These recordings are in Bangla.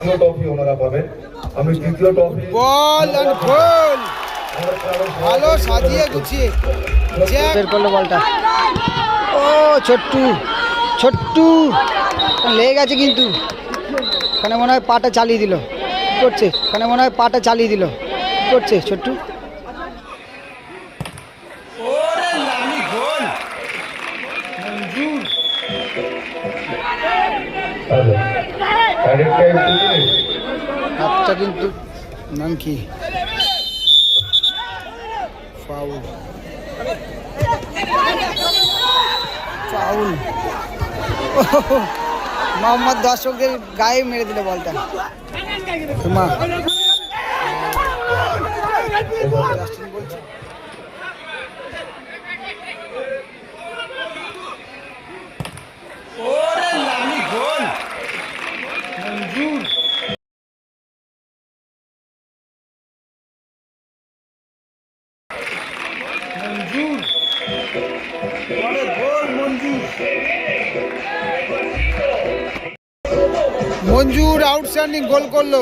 দ্বিতীয় ট্রফি ওনারা পাবেন। আমি তৃতীয় ট্রফি বল অ্যান্ড গোল ভালো সাজিয়ে গুছিয়ে। জ্যাক বের করল বলটা ও ছোট্টু। ছোট্টু। লেগে গেছে কিন্তু। ওখানে মনে হয় পাটা চালিয়ে দিল। করছে? ওখানে মনে হয় পাটা চালিয়ে দিল। করছে ছোট্টু? থেকে হাতটা কিন্তু নাম কি? ফাউল ফাউল মোহাম্মদ দর্শকদের গায়ে মেরে দিল বলটা। মা। মঞ্জুর আউটস্ট্যান্ডিং গোল করল।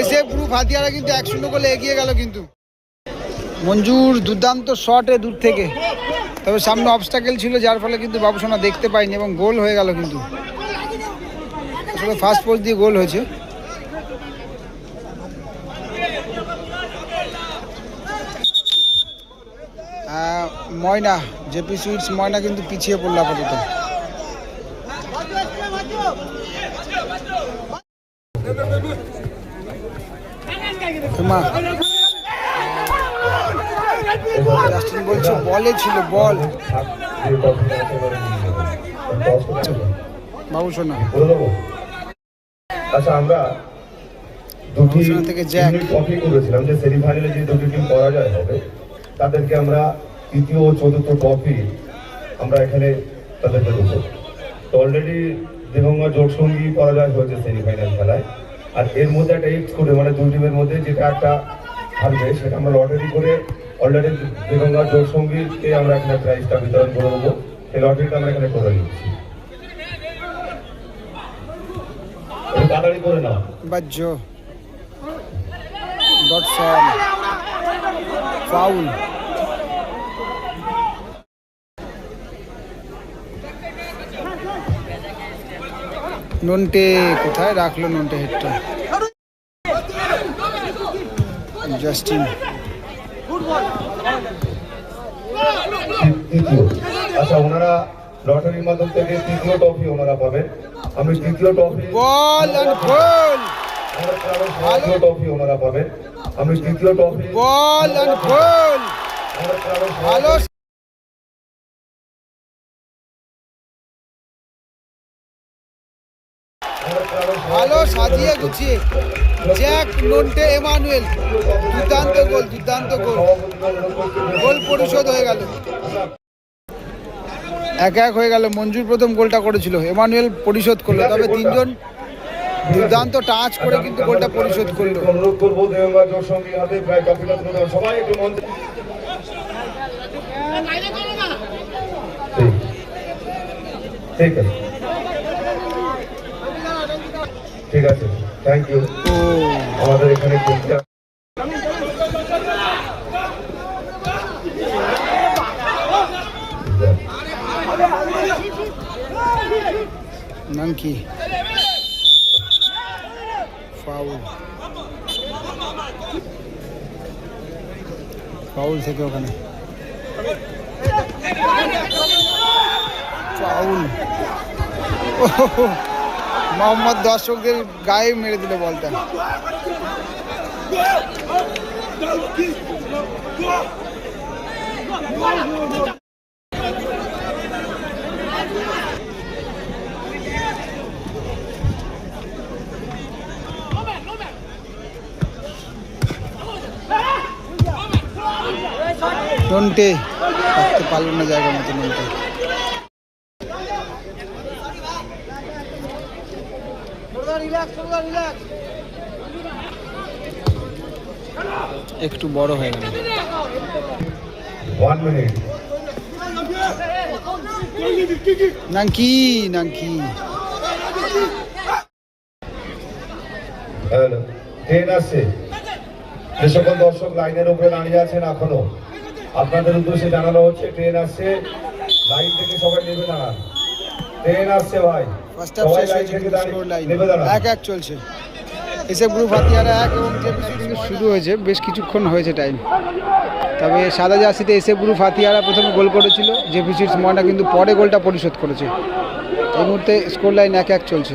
এসে গ্রুপ হাতিয়ারা কিন্তু এক শূন্য গোলে এগিয়ে গেল কিন্তু। মঞ্জুর দুর্দান্ত শটে দূর থেকে। তবে সামনে অবস্টাকেল ছিল, যার ফলে কিন্তু বাবুসোনা দেখতে পাইনি এবং গোল হয়ে গেল কিন্তু। আসলে ফার্স্ট পোস্ট দিয়ে গোল হয়েছে। ময়না, জেপি সুইটস, ময়না কিন্তু পিছিয়ে পড়ল আপাতত। বলছে বলে ছিল, বল। বাবু শোনা। আচ্ছা আমরা দুটি জ্যাক। করেছিলাম যে সেমিফাইনালে যে দুটি টিম পরাজয় হবে তাদেরকে আমরা তৃতীয় ও চতুর্থ ট্রফি আমরা এখানে তাদেরকে দেবো। তো অলরেডি দেবঙ্গা জোট সঙ্গী পরাজয় হয়েছে সেমিফাইনাল খেলায়। আর এর মধ্যে একটা এক্স করে মানে দুই টিমের মধ্যে যেটা একটা হারবে সেটা আমরা লটারি করে অলরেডি দেবঙ্গা জোট সঙ্গীকে আমরা এখানে প্রাইজটা বিতরণ করে দেবো। সেই লটারিটা আমরা এখানে করে দিচ্ছি একটু তাড়াতাড়ি করে নাও। বাহ্য। ডটসন ফাউল নন্টে কোথায় রাখল নন্টে হেডটা জাস্টিন আচ্ছা ওনারা লটারির মাধ্যম থেকে তৃতীয় ট্রফি ওনারা পাবেন। আমি তৃতীয় ট্রফি বল অ্যান্ড গোল তৃতীয় ট্রফি ওনারা পাবেন। আমি তৃতীয় ট্রফি বল অ্যান্ড গোল ভালো ভালো সাজিয়ে গুছিয়ে। Jack Nonte Emmanuel. দুর্দান্ত গোল দুর্দান্ত গোল গোল পরিশোধ হয়ে গেল। এক এক হয়ে গেল। মঞ্জুর প্রথম গোলটা করেছিল। এমানুয়েল পরিশোধ করল। তবে তিনজন দুর্দান্ত টাচ করে কিন্তু গোলটা পরিশোধ করল। আছে ঠিক আছে। থ্যাংক ইউ আমাদের এখানে খেলতে নাম কি ফাউল ফাউল থেকে ওখানে ফাউল ওহো, মোহাম্মদ দর্শকদের গায়ে মেরে দিল বলটা নন্টে থাকতে পারল না জায়গা মতো নন্টে। একটু বড় হয়ে গেল। নাঙ্কি হ্যালো ট্রেন আসছে। যে সকল দর্শক লাইনের উপরে দাঁড়িয়ে আছেন এখনও। আপনাদের উদ্দেশ্যে জানানো হচ্ছে ট্রেন আসছে লাইন থেকে সবাই নেমে দাঁড়ান ট্রেন আসছে ভাই সবাই লাইন থেকে দাঁড়ান এক এক চলছে এসে গ্রুপ হাতিয়ারা এক এবং শুরু হয়েছে বেশ কিছুক্ষণ হয়েছে টাইম তবে সাদা জার্সিতে এসে গ্রুপ হাতিয়ারা প্রথমে গোল করেছিল ময়না কিন্তু পরে গোলটা পরিশোধ করেছে এই মুহূর্তে স্কোর লাইন এক এক চলছে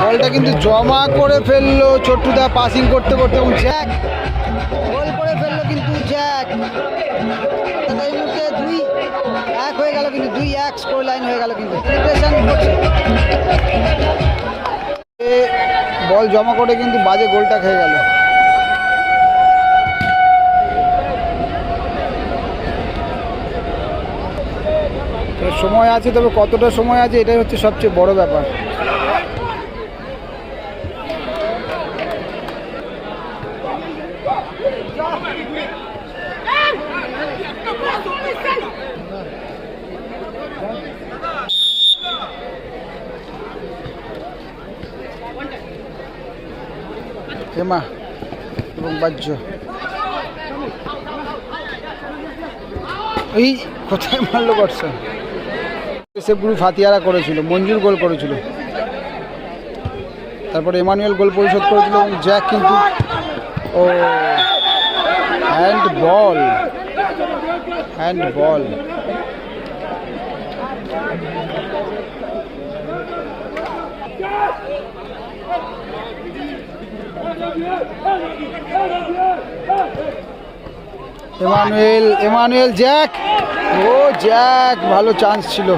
বলটা কিন্তু জমা করে ফেলল ছোট্টুদা পাসিং করতে করতে এবং জ্যাক গোল করে ফেলল কিন্তু জ্যাক এই মুহূর্তে দুই এক হয়ে গেল কিন্তু, দুই এক স্কোর লাইন হয়ে গেল কিন্তু। বল জমা করে কিন্তু বাজে গোলটা খেয়ে গেল সময় আছে তবে কতটা সময় আছে এটাই হচ্ছে সবচেয়ে বড় ব্যাপার হেমা এবং বাহ্য। এই কোথায় মারলো এসে গ্রুপ হাতিয়ারা করেছিল, মঞ্জুর গোল করেছিল। তারপরে এমানুয়েল গোল পরিশোধ করেছিল এবং জ্যাক কিন্তু ও handball handball Emmanuel Emmanuel Jack. ও জ্যাক, ভালো চান্স ছিল।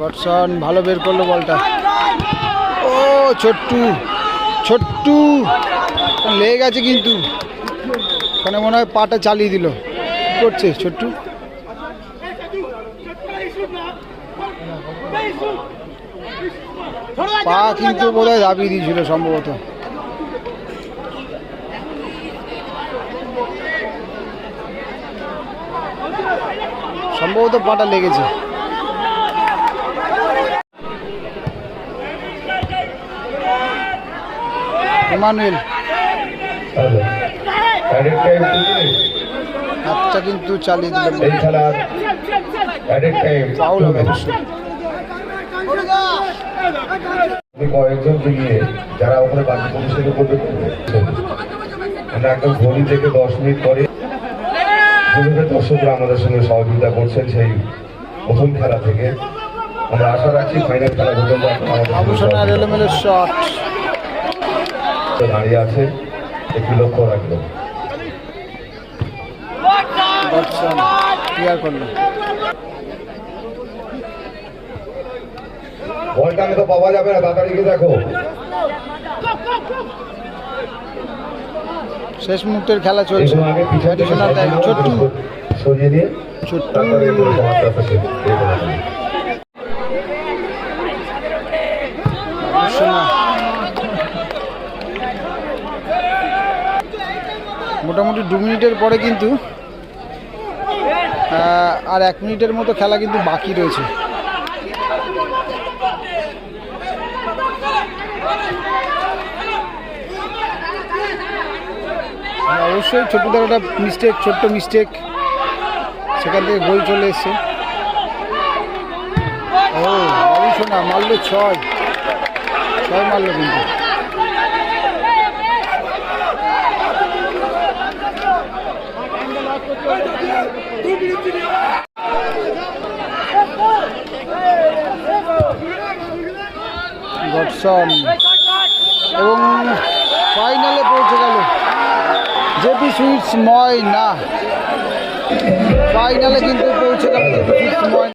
গডসন। ভালো বের করল বলটা। ও, ছোট্টু ছোট্টু। লেগে গেছে কিন্তু। ওখানে মনে হয় পাটা চালিয়ে দিল। করছে ছোট্টু? পা কিন্তু বোধহয় দাবিয়ে দিয়েছিল সম্ভবত। সম্ভবত পাটা লেগেছে। ইমানুয়েল। হাতটা কিন্তু চালিয়ে দিল। ফাউল হবে। অবশ্যই আপনি কয়েকজনকে নিয়ে যারা ওখানে বাকি পরিষেবা করবে আমরা একদম ঘড়ি থেকে দশ মিনিট পরে যেভাবে দর্শকরা আমাদের সঙ্গে সহযোগিতা করছেন সেই প্রথম খেলা থেকে আমরা আশা রাখছি ফাইনাল খেলা পর্যন্ত দাঁড়িয়ে আছে একটু লক্ষ্য রাখবেন গডসন ক্লিয়ার করল বলটা তো পাওয়া যাবে না তাড়াতাড়ি গিয়ে দেখো। শেষ মুহূর্তের খেলা চলছে। আগে থেকে অ্যাডিশনাল টাইম ছোট্টু সরিয়ে দিয়ে ছোট্টু। মোটামুটি দু মিনিটের পরে কিন্তু আর এক মিনিটের মতো খেলা কিন্তু বাকি রয়েছে। অবশ্যই ছোটদের একটা মিস্টেক ছোট্ট মিস্টেক সেখান থেকে গোল চলে এসছে। ও বাবু সোনা মারলো ছয়। ছয় মারলো কিন্তু এবং ফাইনালে পৌঁছে গেল সুইটস ময়না ফাইনালে কিন্তু পৌঁছে গেল জেপি ময়না